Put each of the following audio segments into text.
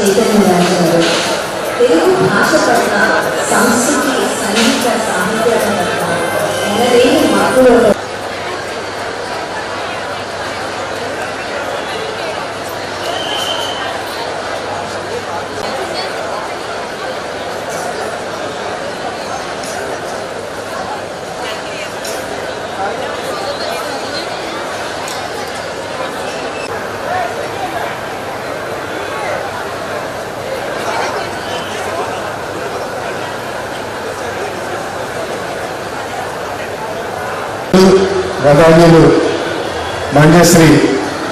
చైతన్య రాజు తెలుగు భాష పట్ల సంస్కృతి సంగీత సాహిత్య పట్ల. ఎనలేని గదాన్యులు మంజశ్రీ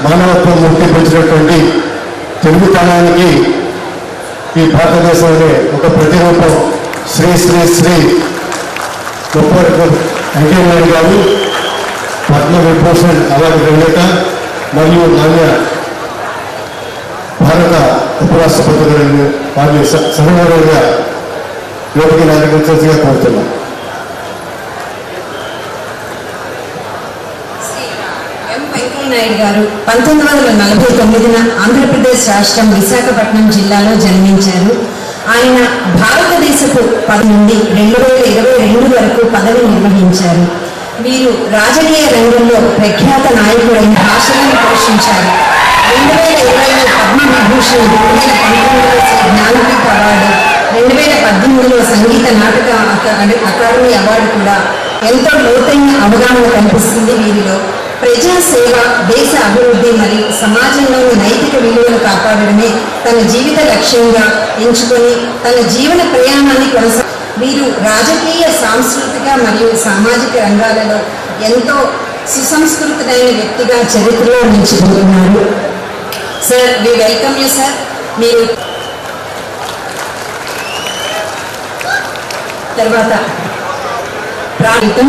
మానవత్వం ముట్టిపించినటువంటి తెలుగుతనానికి ఈ భారతదేశంలో ఒక ప్రతిరూపం శ్రీ శ్రీ శ్రీ గొప్ప వెంకయ్యనాయుడు గారు పద్మ విభూషణ్ అవార్డు గ్రహీత మరియు మాన్య భారత ఉపరాష్ట్రపతి గారిని వారిని సహోదరుగా లోపలికి నాయకత్వంగా కోరుతున్నాం శ్రీ ఎం నాయుడు గారు పంతొమ్మిది వందల నలభై తొమ్మిదిన ఆంధ్రప్రదేశ్ రాష్ట్రం విశాఖపట్నం జిల్లాలో జన్మించారు. ఆయన భారతదేశపు పది నుండి రెండు వేల ఇరవై రెండు వరకు పదవి నిర్వహించారు. వీరు రాజకీయ రంగంలో ప్రఖ్యాత నాయకుడైన భాషలను పోషించారు. రెండు వేల ఇరవైలో పద్మవిభూషణ్ రెండు వేల పంతొమ్మిదిలో జ్ఞానపీఠ అవార్డు రెండు వేల పద్దెనిమిదిలో సంగీత నాటక అకాడమీ అవార్డు కూడా ఎంతో లోతైన అవగాహన కనిపిస్తుంది వీరిలో. ప్రజా సేవ దేశ అభివృద్ధి మరియు సమాజంలోని నైతిక విలువలు కాపాడడమే తన జీవిత లక్ష్యంగా ఎంచుకొని తన జీవన ప్రయాణాన్ని కొనసా వీరు రాజకీయ సాంస్కృతిక మరియు సామాజిక రంగాలలో ఎంతో సుసంస్కృతుడైన వ్యక్తిగా చరిత్రలో నిలిచిపోతున్నారు. Sir we welcome you sir మీరు తర్వాత ప్రాంతం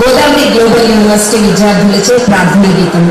గోదావరి గ్లోబల్ యూనివర్సిటీ విద్యార్థులచే ప్రార్థనా గీతం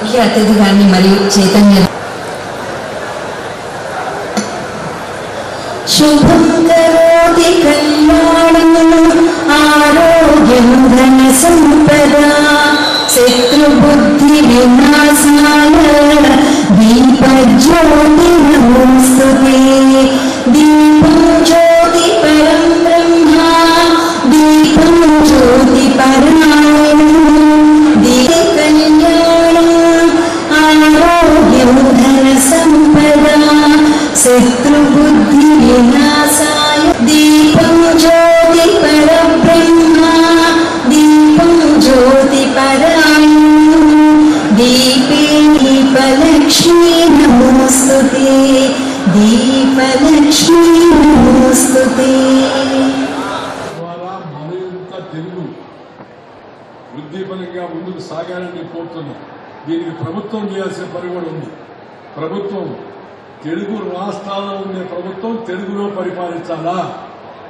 ముఖ్య అతిథి గారిని మరియు చైతన్య శుభం కరోతి కళ్యాణం ఆరోగ్యం ధన సంపద శత్రుబుద్ధి వినాశాయ దీపజ్యోతి నమోస్తుతే దీపం జ్యోతి పరం బ్రహ్మ దీపం జ్యోతి పరాయణం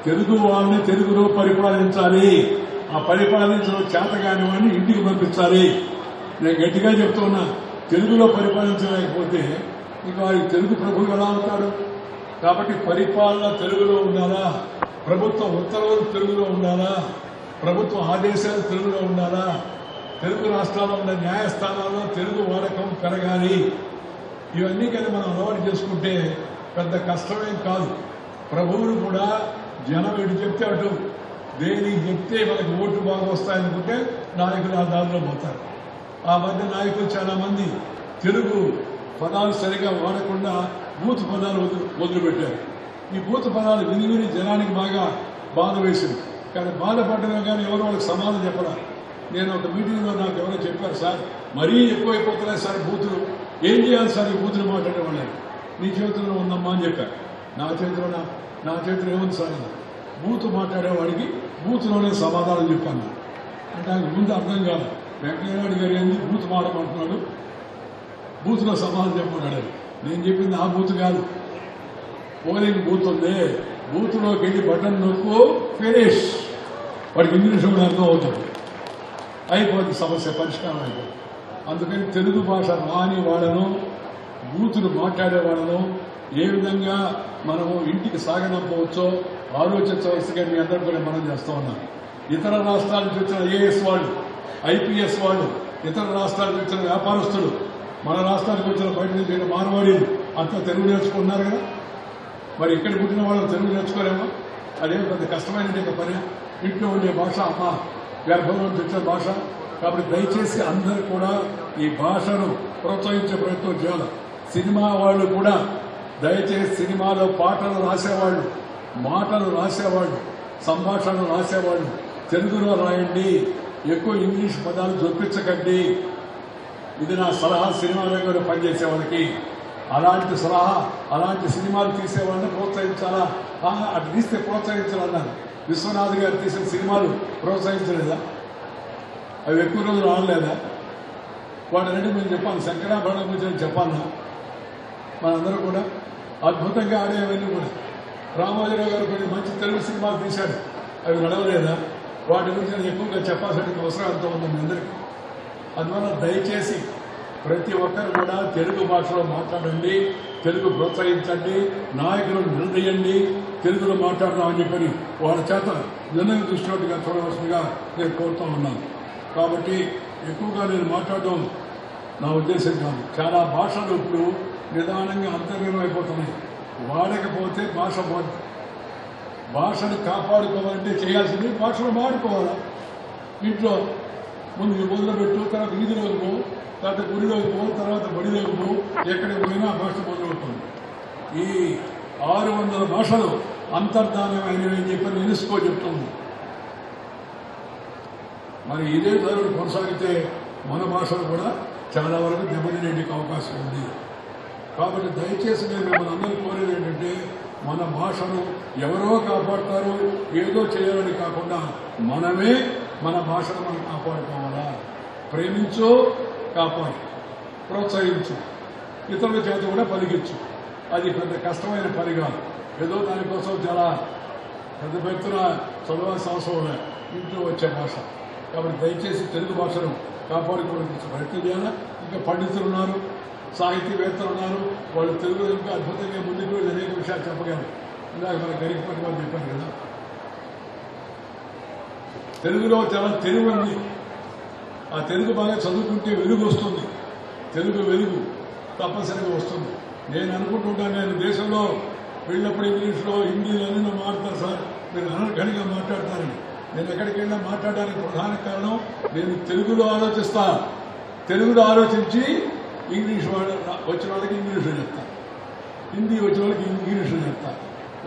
తెలుగు వాళ్ళని తెలుగులో పరిపాలించాలి. ఆ పరిపాలించడం చేతగాని వాడిని ఇంటికి పంపించాలి. నేను గట్టిగా చెప్తున్నా తెలుగులో పరిపాలించలేకపోతే ఇక తెలుగు ప్రభువు ఎలా అవుతాడు కాబట్టి పరిపాలన తెలుగులో ఉండాలా? ప్రభుత్వ ఉత్తర్వులు తెలుగులో ఉండాలా? ప్రభుత్వ ఆదేశాలు తెలుగులో ఉండాలా? తెలుగు రాష్ట్రాల్లో ఉన్న న్యాయస్థానాల్లో తెలుగు వాడకం పెరగాలి. ఇవన్నీ కానీ మనం అలవాటు చేసుకుంటే పెద్ద కష్టమేం కాదు. ప్రభువులు కూడా జనం ఎటు చెప్తే అటు. దేనికి చెప్తే మనకు ఓట్లు బాగా వస్తాయనుకుంటే నాయకులు ఆ దారిలో పోతారు. ఆ మధ్య నాయకులు చాలా మంది తెలుగు పదాలు సరిగా వాడకుండా బూత్ పదాలు వదిలిపెట్టారు. ఈ బూత్ పదాలు విని విని జనానికి బాగా బాధ వేసింది. కానీ బాధపడ్డమే కానీ ఎవరు వాళ్ళకి సమాధానం చెప్పరా? నేను ఒక మీటింగ్లో నాకు ఎవరో చెప్పారు సార్ మరీ ఎక్కువైపోతున్నాయి సార్ బూతులు. ఏం చేయాలి సార్ ఈ బూతులు మాట్లాడే వాళ్ళని నీ చేతిలో ఉందమ్మా అని చెప్పారు. నా చేతిలో నా నా చేతిలో ఏముంది సార్? బూత్ మాట్లాడేవాడికి బూతులోనే సమాధానం చెప్పాను. అంటే నాకు ముందు అర్థం కాదు వెంకయ్యనాయుడు గారు ఏంది? బూత్ మాడమంటున్నాడు బూత్లో సమాధానం చెప్పమన్నాడు. నేను చెప్పింది ఆ బూత్ కాదు. పోలింగ్ బూత్ ఉంది బూత్లోకి వెళ్ళి బటన్ నొక్కు ఫినిష్. వాడికి ఇంగ్లీష్ కూడా అర్థం అవుతుంది. అయిపోతుంది సమస్య పరిష్కారం అయిపోతుంది అందుకని తెలుగు భాష రాని వాళ్ళను బూతులు మాట్లాడే వాళ్ళను ఏ విధంగా మనము ఇంటికి సాగనంపవచ్చో ఆలోచించవలసిగా మీ అందరూ కూడా మనం చేస్తూ ఉన్నాం. ఇతర రాష్ట్రాల నుంచి వచ్చిన ఐఏఎస్ వాళ్ళు ఐపీఎస్ వాళ్ళు ఇతర రాష్ట్రాల నుంచి వచ్చిన వ్యాపారస్తులు మన రాష్ట్రానికి వచ్చిన బయట నుంచి వచ్చిన మానవాడీలు అంతా తెలుగు నేర్చుకున్నారు కదా? మరి ఇక్కడ పుట్టిన వాళ్ళు తెలుగు నేర్చుకోలేమో? అదేం పెద్ద కష్టమైన పని. ఇంట్లో ఉండే భాష అమ్మ గర్భంలో వచ్చిన భాష. కాబట్టి దయచేసి అందరూ కూడా ఈ భాషను ప్రోత్సహించే ప్రయత్నం చేయాలి. సినిమా వాళ్ళు కూడా దయచేసి సినిమాలో పాటలు రాసేవాళ్ళు మాటలు రాసేవాళ్ళు సంభాషణలు రాసేవాళ్ళు తెలుగులో రాయండి ఎక్కువ ఇంగ్లీష్ పదాలు జొప్పించకండి. ఇది నా సలహా సినిమా రంగంలో పనిచేసే వాళ్ళకి. అలాంటి సలహా అలాంటి సినిమాలు తీసే వాళ్ళని ప్రోత్సహించాలా? అటు తీస్తే ప్రోత్సహించాలన్నారు. విశ్వనాథ్ గారు తీసిన సినిమాలు ప్రోత్సహించలేదా? అవి ఎక్కువ రోజులు ఆడలేదా? రెండు మేము చెప్పాను శంకరాభరణం గురించి చెప్పాను మనందరూ కూడా అద్భుతంగా ఆడేవన్నీ కూడా. రామోజీరావు గారు కొన్ని మంచి తెలుగు సినిమాలు తీశాడు అవి నడవలేదా? వాటి గురించి నేను ఎక్కువగా చెప్పాల్సిన అవసరం ఎంతో ఉంది మీ అందరికీ. అందువల్ల దయచేసి ప్రతి ఒక్కరు కూడా తెలుగు భాషలో మాట్లాడండి తెలుగు ప్రోత్సహించండి నాయకులను నిలదీయండి తెలుగులో మాట్లాడదామని చెప్పని వాళ్ళ చేత నిర్ణయం తీసుకున్నట్టుగా చూడవలసిందిగా నేను కోరుతూ ఉన్నాను. కాబట్టి ఎక్కువగా నేను మాట్లాడడం నా ఉద్దేశం కాదు. చాలా భాషలు ఇప్పుడు నిదానంగా అంతర్గతం వాడకపోతే భాష పోదు భాషను కాపాడుకోవాలంటే చేయాల్సింది భాషను వాడుకోవాలి ఇంట్లో ముందు మొదలుపెట్టు తర్వాత వీధిలోకి పో తర్వాత గుడిలోకి పో తర్వాత బడిలోకి పో ఎక్కడికి పోయినా భాష మొదలవుతుంది. ఈ ఆరు వందల భాషలు అంతర్ధానమైనవి అని చెప్పి యునెస్కో చెప్తుంది. మరి ఇదే ధరలు కొనసాగితే మన భాషలు కూడా చాలా వరకు దెబ్బతినేందుకు అవకాశం ఉంది. కాబట్టి దయచేసి నేను మిమ్మల్ని అందరూ కోరేది ఏంటంటే మన భాషను ఎవరో కాపాడతారు ఏదో చేయాలని కాకుండా మనమే మన భాషను మనం కాపాడుకోవాలా? ప్రేమించు కాపాడు. ప్రోత్సహించు. ఇతరుల చేత కూడా పలికించు. అది పెద్ద కష్టమైన పని కాదు. ఏదో దానికోసం చాలా పెద్ద పెద్ద చదవాల్సిన అవసరం ఇంట్లో వచ్చే భాష. కాబట్టి దయచేసి తెలుగు భాషను కాపాడుకోవడానికి ప్రయత్నం చేయాలి? ఇంకా పండితులు ఉన్నారు. సాహితీవేత్తలు ఉన్నారు. వాళ్ళు తెలుగులో ఇంకా అద్భుతంగా ముందుకు వెళ్ళి అనేక విషయాలు చెప్పగలరు. ఇందాక మన గరికపట్టి వాళ్ళు చెప్పారు కదా. తెలుగులో చాలా తెలుగు ఉంది. ఆ తెలుగు బాగా చదువుకుంటే వెలుగు వస్తుంది. తెలుగు వెలుగు తప్పనిసరిగా వస్తుంది. నేను అనుకుంటుంటాను నేను దేశంలో వెళ్ళినప్పుడు ఇంగ్లీష్లో హిందీలో మారుతాను సార్. మీరు అనర్ఘనిగా మాట్లాడతారని. నేను ఎక్కడికి వెళ్ళినా మాట్లాడడానికి ప్రధాన కారణం నేను తెలుగులో ఆలోచిస్తాను తెలుగులో ఆలోచించి ఇంగ్లీష్ వాళ్ళ వచ్చిన వాళ్ళకి ఇంగ్లీష్లో చెప్తాను హిందీ వచ్చిన వాళ్ళకి ఇంగ్లీష్లో చెప్తాను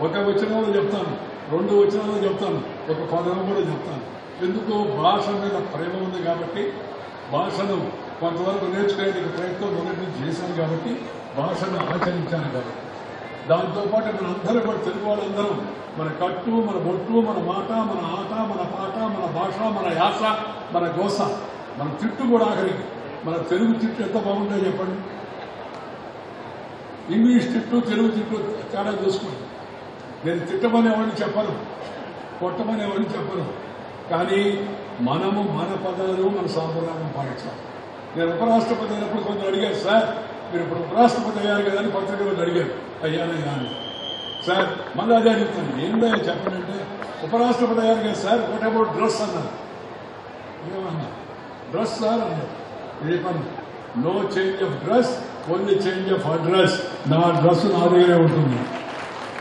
ఒక వచ్చిన వాళ్ళు చెప్తాను రెండు వచ్చిన వాళ్ళు చెప్తాను ఒక పదం కూడా చెప్తాను. ఎందుకో భాష మీద ప్రేమ ఉంది కాబట్టి భాషను కొంతవరకు నేర్చుకోవడానికి ప్రయత్నం మొదటి నుంచి చేశాను కాబట్టి భాషను ఆచరించాను కాబట్టి. దాంతోపాటు మన అందరూ కూడా తెలుగు వాళ్ళందరం మన కట్టు మన బొట్టు మన మాట మన ఆట మన పాట మన భాష మన యాస మన గోస మన తిట్టు కూడా ఆఖరికి మన తెలుగు తిట్టు ఎంత బాగుంటుందో చెప్పండి. ఇంగ్లీష్ తిట్టు తెలుగు తిట్టు తేడా చూసుకోండి. నేను తిట్టమని ఎవరిని చెప్పను కొట్టమని ఎవరిని చెప్పను. కానీ మనము మన పదాలు మన సాంప్రదాయం పాటించాలి. నేను ఉపరాష్ట్రపతి అయినప్పుడు కొందరు అడిగారు సార్ మీరు ఇప్పుడు ఉపరాష్ట్రపతి అయ్యారు కదా అని పత్రికలు అడిగారు. అయ్యానే కానీ సార్ మళ్ళీ అదే అడుగుతాను ఏందో అంటే ఉపరాష్ట్రపతి అయ్యారు కదా సార్ వాట్ అబౌట్ డ్రెస్ అన్నారు. ఏమన్నా? డ్రెస్ సార్ అన్నారు. No change of dress only change of address నా డ్రెస్ నా దగ్గరే ఉంటుంది.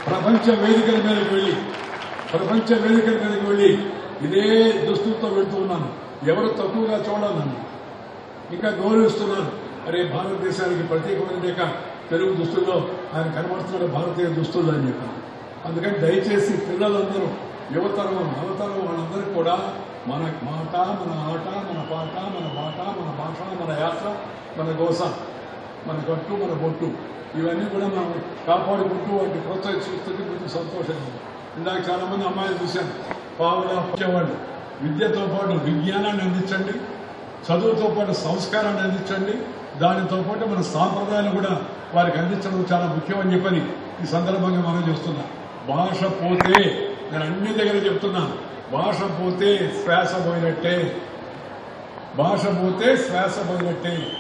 ప్రపంచ వేదికల మీదకి వెళ్ళి ప్రపంచ వేదికల మీదకి వెళ్ళి ఇదే దుస్తులతో వెళ్తూ ఉన్నాను. ఎవరు తక్కువగా చూడాలని ఇంకా గౌరవిస్తున్నారు అరే భారతదేశానికి ప్రత్యేకమైన లేక తెలుగు దుస్తుల్లో ఆయన కనబడుతున్న భారతీయ దుస్తులు అని చెప్పాను. అందుకని దయచేసి పిల్లలందరూ యువతరం నవతరం వాళ్ళందరికీ కూడా మన మాట మన ఆట మన పాట మన బాట మన భాష మన యాస మన గోస మన గట్టు మన బొట్టు. ఇవన్నీ కూడా మనం కాపాడుకుంటూ వాటిని ప్రోత్సహిస్తుంటే కొంచెం సంతోషంగా ఇందాక చాలా మంది అమ్మాయిలు చూశాను పావులా వచ్చేవాళ్ళు. విద్యతో పాటు విజ్ఞానాన్ని అందించండి. చదువుతో పాటు సంస్కారాన్ని అందించండి. దానితో పాటు మన సాంప్రదాయాలు కూడా వారికి అందించడం చాలా ముఖ్యమని చెప్పని ఈ సందర్భంగా మనం చేస్తున్నా. భాష పోతే నేను అన్ని దగ్గర చెప్తున్నాను. భాష పోతే శ్వాస పోయినట్టే భాష పోతే శ్వాస పోయినట్టే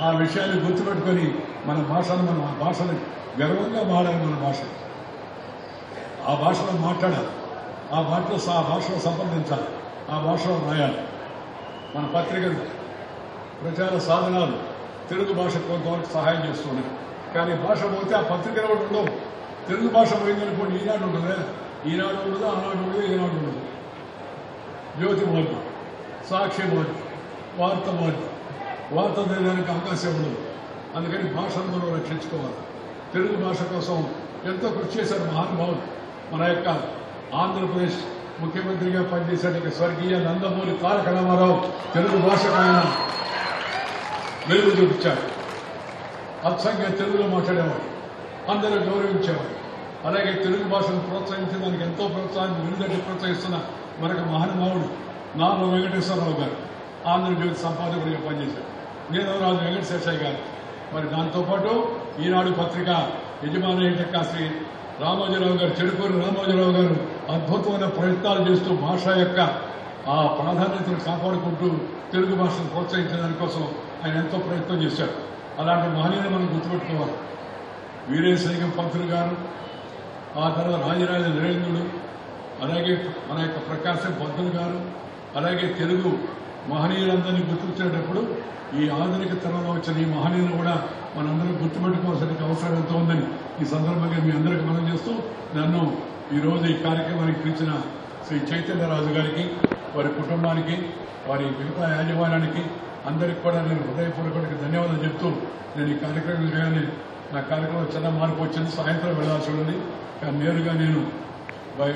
ఆ విషయాన్ని గుర్తుపెట్టుకొని మన భాషను మనం ఆ భాషను గర్వంగా వాడాలి మన భాష. ఆ భాషలో మాట్లాడాలి. ఆ భాషలో ఆ భాషలో సంప్రదించాలి. ఆ భాషలో రాయాలి. మన పత్రికలు ప్రచార సాధనాలు తెలుగు భాష కొంతవరకు సహాయం చేస్తున్నాయి. కానీ భాష పోతే ఆ పత్రికలు కూడా ఉండవు. తెలుగు భాష పోయిందనుకోండి ఈనాడు ఉండదు? ఈనాడు ఉండదు? ఆనాడు ఉండదు? ఈనాడు ఉండదు? జ్యోతి మోది సాక్షి మోది వార్త మోది వార్త తెలియడానికి అవకాశం ఉండదు. అందుకని భాషను మనం రక్షించుకోవాలి. తెలుగు భాష కోసం ఎంతో కృషి చేశారు మహానుభావులు. మన యొక్క ఆంధ్రప్రదేశ్ ముఖ్యమంత్రిగా పనిచేశాడు స్వర్గీయ నందమూరి తారక రామారావు తెలుగు భాషకు ఆయన వెలుగు చూపించాడు అచ్చంగా తెలుగులో మాట్లాడేవాడు అందరూ గౌరవించేవాడు అలాగే తెలుగు భాషను ప్రోత్సహించడానికి ఎంతో ప్రోత్సాహం విడుదల ప్రోత్సహిస్తున్న మనకు మహానుభావుడు నాన్న వెంకటేశ్వరరావు గారు ఆంధ్రజ్యోతి సంపాదకుడిగా పనిచేశారు. నీలవరాజు వెంకటశేషయ్య గారు. మరి దాంతోపాటు ఈనాడు పత్రిక యజమాని అయిన శ్రీ రామోజీరావు గారు చెడుకూరి రామోజీరావు గారు అద్భుతమైన ప్రయత్నాలు చేస్తూ భాష యొక్క ఆ ప్రాధాన్యతను కాపాడుకుంటూ తెలుగు భాషను ప్రోత్సహించడానికి ఆయన ఎంతో ప్రయత్నం చేశారు. అలాంటి మహనీయులు మనం గుర్తుపెట్టుకోవాలి. వీరేశలింగం పంతులు గారు ఆ తర్వాత రాజరాజ నరేంద్రుడు అలాగే మన యొక్క ప్రకాశం పంతులు గారు అలాగే తెలుగు మహనీయులందరినీ గుర్తించేటప్పుడు ఈ ఆధునిక తరంలో వచ్చిన ఈ మహనీయులు కూడా మనందరం గుర్తుపెట్టుకోవాల్సిన అవసరం ఎంతో ఉందని ఈ సందర్భంగా మీ అందరికీ మనం చేస్తూ నన్ను ఈరోజు ఈ కార్యక్రమానికి పిలిచిన శ్రీ చైతన్యరాజు గారికి వారి కుటుంబానికి వారి మిగతా యాజమాన్యానికి అందరికి కూడా నేను హృదయపూర్వక ధన్యవాదాలు చెప్తూ నేను ఈ కార్యక్రమం కానీ నా కార్యక్రమం చిన్న మార్పు వచ్చింది. సాయంత్రం వెళ్ళాల్సి ఉంది కానీ నేరుగా నేను బై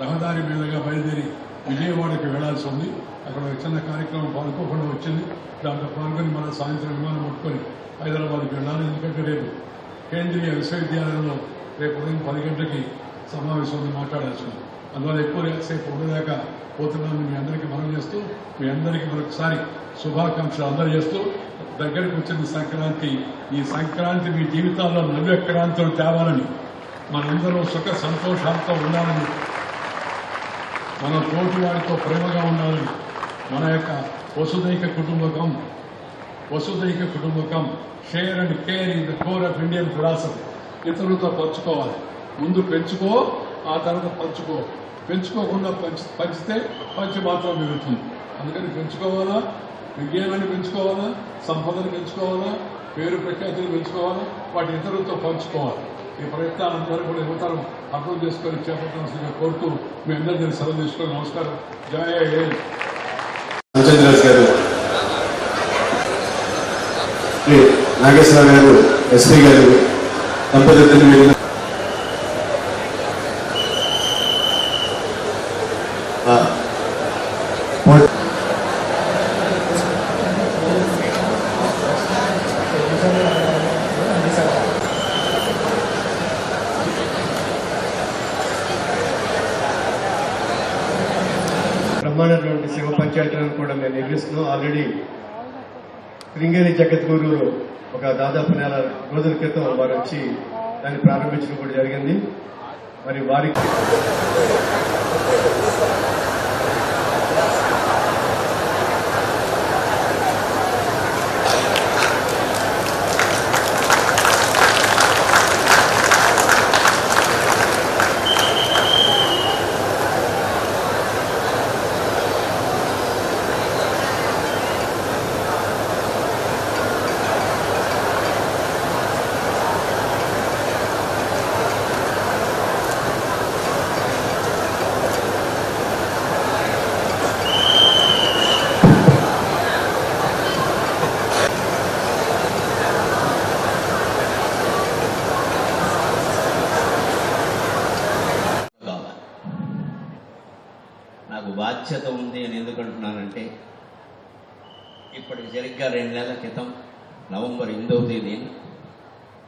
రహదారి మీదుగా బయలుదేరి విజయవాడకి వెళ్ళాల్సి ఉంది. అక్కడ చిన్న కార్యక్రమం పాల్గొకుండా వచ్చింది. దాంట్లో పాల్గొని మన సాయంత్రం విమానం పట్టుకొని హైదరాబాద్కి వెళ్ళాలి. ఎందుకంటే రేపు కేంద్రీయ విశ్వవిద్యాలయంలో రేపు ఉదయం పది గంటలకి సమావేశం ఉంది మాట్లాడాల్సి ఉంది. అందువల్ల ఎక్కువ సేపు ఉండలేక పోతున్నాను మీ అందరికీ మనం చేస్తూ మీ అందరికీ మరొకసారి శుభాకాంక్షలు అందరూ చేస్తూ దగ్గరికి వచ్చిన సంక్రాంతి ఈ సంక్రాంతి మీ జీవితాల్లో నవ్యక్రాంతులు తేవాలని మనందరం సుఖ సంతోషాలతో ఉండాలని మన తోటి వారితో ప్రేమగా ఉండాలని మన యొక్క వసుదైక కుటుంబకం వసుదైక కుటుంబకం share and care in the core of Indian philosophy ఇతరులతో పంచుకోవాలి. ముందు పెంచుకో ఆ తర్వాత పంచుకో. పెంచుకోకుండా పంచి పంచితే పంచి మాత్రం మిగులుతుంది. అందుకని పెంచుకోవాలా? విజ్ఞానాన్ని పెంచుకోవాలా? సంపదను పెంచుకోవాలా? పేరు ప్రఖ్యాతులు పెంచుకోవాలా? వాటి ఇతరులతో పంచుకోవాలి. ఈ ప్రయత్నాలను కూడా యువతరం అర్థం చేసుకొని చేపట్టాల్సిందిగా కోరుతూ మీ అందరినీ నేను సెలవు తీసుకొని నమస్కారం. జయ హింద్ గారు. శ్రీ నాగేశ్వరరావు గారు ఎస్పీ గారు దంపతులు వెళ్ళిన ఆ, కూడా ఆల్రెడీ శృంగేరి జగద్గురు ఒక దాదాపు నెల రోజుల క్రితం వారు వచ్చి దాన్ని ప్రారంభించడం కూడా జరిగింది. మరి వారికి కావాలి నాకు బాధ్యత ఉంది అని ఎందుకంటున్నానంటే ఇప్పటికి సరిగ్గా రెండు నెలల క్రితం నవంబర్ ఎనిమిదవ తేదీన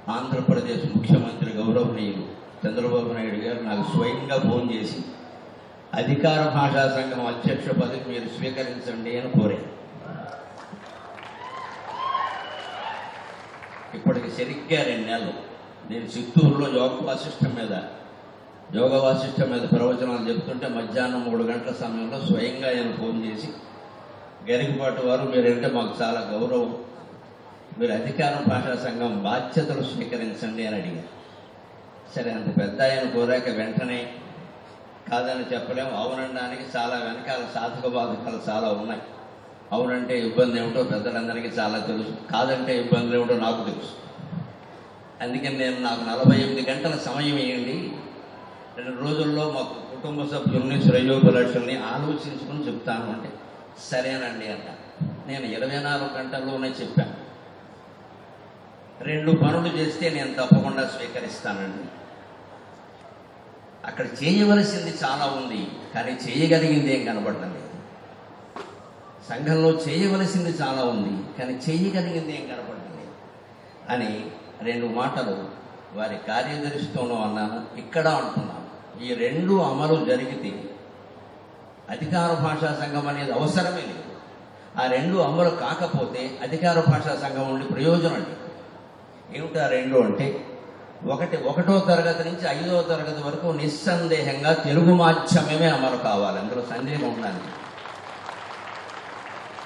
ఆంధ్రప్రదేశ్ ముఖ్యమంత్రి గౌరవనీయులు చంద్రబాబు నాయుడు గారు నాకు స్వయంగా ఫోన్ చేసి అధికార భాషా సంఘం అధ్యక్ష పదవి మీరు స్వీకరించండి అని కోరారు. ఇప్పటికి సరిగ్గా రెండు నెలలు నేను చిత్తూరులో యోగ వాసిష్టం మీద యోగ వాసిష్టం మీద ప్రవచనాలు చెప్తుంటే మధ్యాహ్నం మూడు గంటల సమయంలో స్వయంగా ఆయన ఫోన్ చేసి గరికపాటి వారు మీరంటే మాకు చాలా గౌరవం. మీరు అధికార భాషా సంఘం బాధ్యతలు స్వీకరించండి అని అడిగారు. సరే అంత పెద్ద ఆయన కోరాక వెంటనే కాదని చెప్పలేము. అవునడానికి చాలా వెనకాల సాధక బాధకాలు చాలా ఉన్నాయి. అవునంటే ఇబ్బంది ఏమిటో పెద్దలందరికీ చాలా తెలుసు. కాదంటే ఇబ్బందులు ఏమిటో నాకు తెలుసు. అందుకని నేను నాకు నలభై ఎనిమిది గంటల సమయం ఇవ్వండి. రెండు రోజుల్లో మాకు కుటుంబ సభ్యుల్ని శ్రేయోభిలాషుల్ని ఆలోచించుకుని చెప్తాను అంటే సరేనండి అన్న. నేను ఇరవై నాలుగు గంటల్లోనే చెప్పాను రెండు పనులు చేస్తే నేను తప్పకుండా స్వీకరిస్తానండి. అక్కడ చేయవలసింది చాలా ఉంది కానీ చేయగలిగింది ఏం కనబడలేదు సంఘంలో చేయవలసింది చాలా ఉంది కానీ చేయగలిగింది ఏం కనబడలేదు అని రెండు మాటలు వారి కార్యదర్శితోనూ అన్నాను. ఇక్కడ అంటున్నాను. ఈ రెండు అమలు జరిగితే అధికార భాషా సంఘం అనేది అవసరమే లేదు. ఆ రెండు అమలు కాకపోతే అధికార భాషా సంఘం ఉండి ప్రయోజనం లేదు. ఏమిటా రెండు అంటే? ఒకటి ఒకటో తరగతి నుంచి ఐదో తరగతి వరకు నిస్సందేహంగా తెలుగు మాధ్యమమే అమలు కావాలి. అందులో సందేహం ఉండాలి.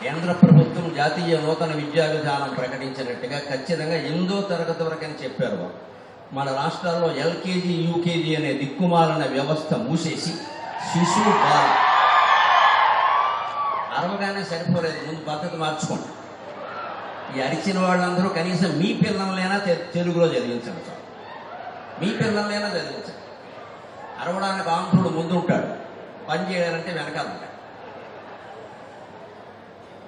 కేంద్ర ప్రభుత్వం జాతీయ నూతన విద్యా విధానం ప్రకటించినట్టుగా ఖచ్చితంగా ఎనిమిదో తరగతి వరకు అని చెప్పారు వాళ్ళు. మన రాష్ట్రాల్లో ఎల్కేజీ యూకేజీ అనే దిక్కుమాలన వ్యవస్థ మూసేసి శిశు బాల. అరవగానే సరిపోలేదు. ముందు పద్ధతి మార్చుకోండి. ఈ అరిచిన వాళ్ళందరూ కనీసం మీ పిల్లలైనా తెలుగులో చదివించండి మీ పిల్లలైనా చదివించండి. అరవడానికి ఆంధ్రుడు ముందుంటాడు. పని చేయాలంటే వెనకాల ఉంటాడు.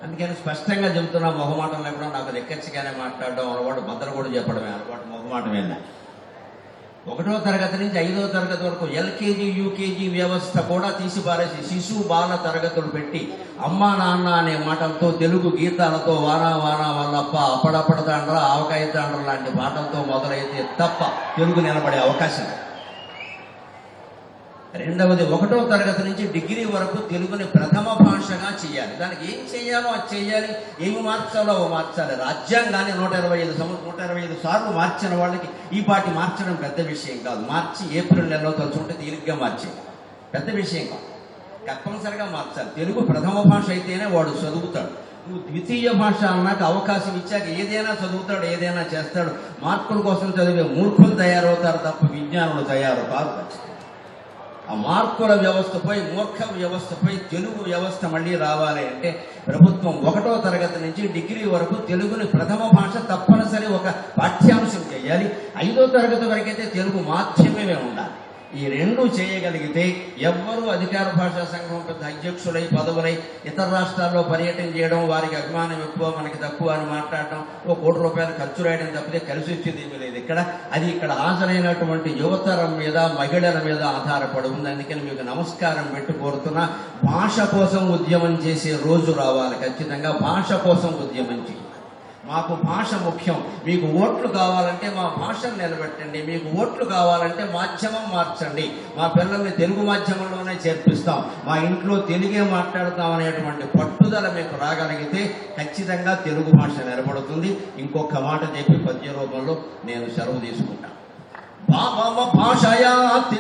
అందుకని స్పష్టంగా చెబుతున్నా మొహమాటం లేకుండా నాకు లెక్కచ్చిగానే మాట్లాడడం అలవాటు భద్ర కూడా చెప్పడమే అలవాటు మొహమాటమేనా ఒకటో తరగతి నుంచి ఐదో తరగతి వరకు ఎల్కేజీ యూకేజీ వ్యవస్థ కూడా తీసి పారేసి శిశు బాల తరగతులు పెట్టి అమ్మా నాన్న అనే మాటలతో తెలుగు గీతాలతో వానా వానా వల్లప్ప అప్పడప్పడతాండ్రా ఆవకాయ తాండ్ర లాంటి పాటలతో మొదలైతే తప్ప తెలుగు నిలబడే అవకాశం లేదు. రెండవది ఒకటో తరగతి నుంచి డిగ్రీ వరకు తెలుగుని ప్రథమ భాషగా చేయాలి దానికి ఏం చేయాలో అది చేయాలి ఏమి మార్చాలో అవి మార్చాలి. రాజ్యాంగాన్ని నూట ఇరవై ఐదు సంవత్సరం నూట ఇరవై ఐదు సార్లు మార్చిన వాళ్ళకి ఈ పాటి మార్చడం పెద్ద విషయం కాదు. మార్చి ఏప్రిల్ నెలలో తలుచుకుంటే తేలిగ్గా మార్చేది పెద్ద విషయం కాదు. తప్పనిసరిగా మార్చాలి. తెలుగు ప్రథమ భాష అయితేనే వాడు చదువుతాడు. నువ్వు ద్వితీయ భాష అన్నాక అవకాశం ఇచ్చాక ఏదైనా చదువుతాడు ఏదైనా చేస్తాడు. మార్పుల కోసం చదివే మూర్ఖులు తయారవుతారు తప్ప విజ్ఞానులు తయారు కాదు ఖచ్చితంగా. ఆ మార్పుల వ్యవస్థపై మూర్ఖ వ్యవస్థపై తెలుగు వ్యవస్థ మళ్ళీ రావాలి అంటే ప్రభుత్వం ఒకటో తరగతి నుంచి డిగ్రీ వరకు తెలుగుని ప్రథమ భాష తప్పనిసరి ఒక పాఠ్యాంశం చేయాలి. ఐదో తరగతి వరకైతే తెలుగు మాధ్యమమే ఉండాలి. ఈ రెండు చేయగలిగితే ఎవ్వరూ అధికార భాషా సంఘం పెద్ద అధ్యక్షులై పదవులై ఇతర రాష్ట్రాల్లో పర్యటన చేయడం వారికి అభిమానం ఎక్కువ మనకి తక్కువ అని మాట్లాడడం ఓ కోటి రూపాయలు ఖర్చు రాయడం తప్పితే కలిసి వచ్చేది ఇక్కడ అది ఇక్కడ హాజరైనటువంటి యువతరం మీద మహిళల మీద ఆధారపడి ఉంది. అందుకని మీకు నమస్కారం పెట్టి కోరుతున్నా. భాష కోసం ఉద్యమం చేసే రోజు రావాలి. ఖచ్చితంగా భాష కోసం ఉద్యమం చేయాలి మాకు భాష ముఖ్యం. మీకు ఓట్లు కావాలంటే మా భాషను నిలబెట్టండి. మీకు ఓట్లు కావాలంటే మాధ్యమం మార్చండి. మా పిల్లల్ని తెలుగు మాధ్యమంలోనే చేర్పిస్తాం. మా ఇంట్లో తెలుగే మాట్లాడతాం అనేటువంటి పట్టుదల మీకు రాగలిగితే ఖచ్చితంగా తెలుగు భాష నిలబడుతుంది. ఇంకొక మాట చెప్పి పద్య రూపంలో నేను సెలవు తీసుకుంటాను భాషయా